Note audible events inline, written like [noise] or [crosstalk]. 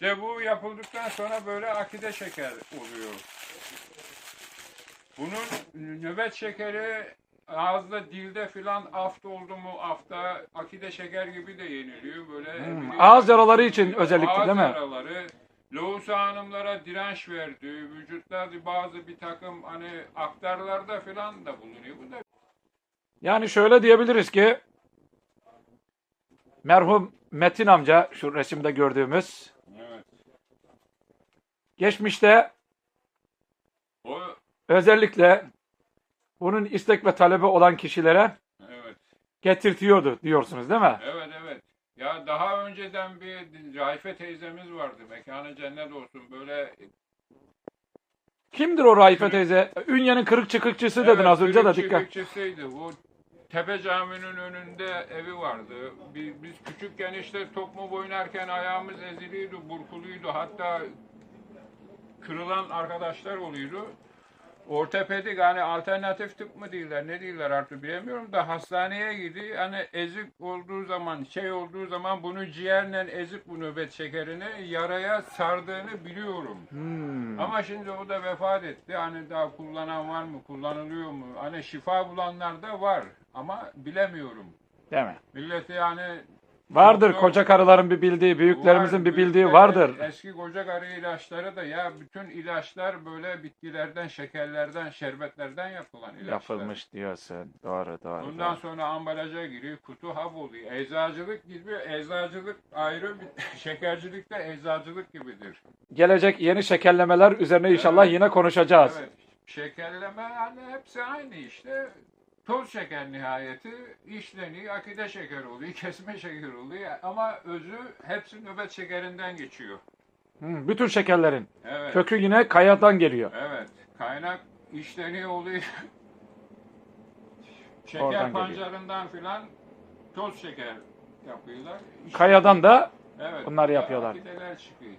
İşte bu yapıldıktan sonra böyle akide şeker oluyor. Bunun nöbet şekeri ağızda dilde filan aft oldu mu afta akide şeker gibi de yeniliyor böyle. Hmm, ağız yaraları için özellikle ağız değil mi? yaraları, Loğusa hanımlara direnç verdi. Vücutlarda bazı bir takım hani aktarlarda filan da bulunuyor. Bu da Yani şöyle diyebiliriz ki merhum Metin amca şu resimde gördüğümüz. Geçmişte O özellikle bunun istek ve talebi olan kişilere evet. getirtiyordu diyorsunuz değil mi? Evet evet. Ya daha önceden bir Raife teyzemiz vardı. Mekanı cennet olsun. Böyle Kimdir o Raife teyze? Ünye'nin kırık çıkıkçısı dedin az önce de dikkat. Çiftlikçisiydi. Bu Tepe Camii'nin önünde evi vardı. Biz, biz küçükken işte top mu oynarken ayağımız eziliydi, burkuluydu. Hatta kırılan arkadaşlar oluyordu. Ortopedik hani alternatif tıp mı değiller ne değiller artık bilemiyorum da hastaneye gidi hani ezik olduğu zaman şey olduğu zaman bunu ciğerle ezik bu nöbet şekerini yaraya sardığını biliyorum. Hmm. Ama şimdi o da vefat etti. Hani daha kullanan var mı, kullanılıyor mu? Hani şifa bulanlar da var ama bilemiyorum. Değil mi? Milleti yani Vardır Doktor- koca karıların bir bildiği, büyüklerimizin var, bir bildiği vardır. Eski koca karı ilaçları da ya bütün ilaçlar böyle bitkilerden, şekerlerden, şerbetlerden yapılan ilaçlar. Yapılmış diyorsun. Doğru doğru. Bundan doğru. sonra ambalaja giriyor, kutu hap oluyor. Eczacılık gibi, eczacılık ayrı, bir, [laughs] şekercilik de eczacılık gibidir. Gelecek yeni şekerlemeler üzerine inşallah Evet. yine konuşacağız. Evet. Şekerleme yani hepsi aynı işte. Toz şeker nihayeti işleniyor, akide şeker oluyor, [laughs] kesme şeker oluyor ama özü hepsi nöbet şekerinden geçiyor. Hı, bütün şekerlerin. Evet. Kökü yine kayadan geliyor. Evet. Kaynak işleniyor oluyor. [laughs] şeker Oradan pancarından filan toz şeker yapıyorlar. İşte- Kayadan da evet, bunları yapıyorlar. Akideler çıkıyor.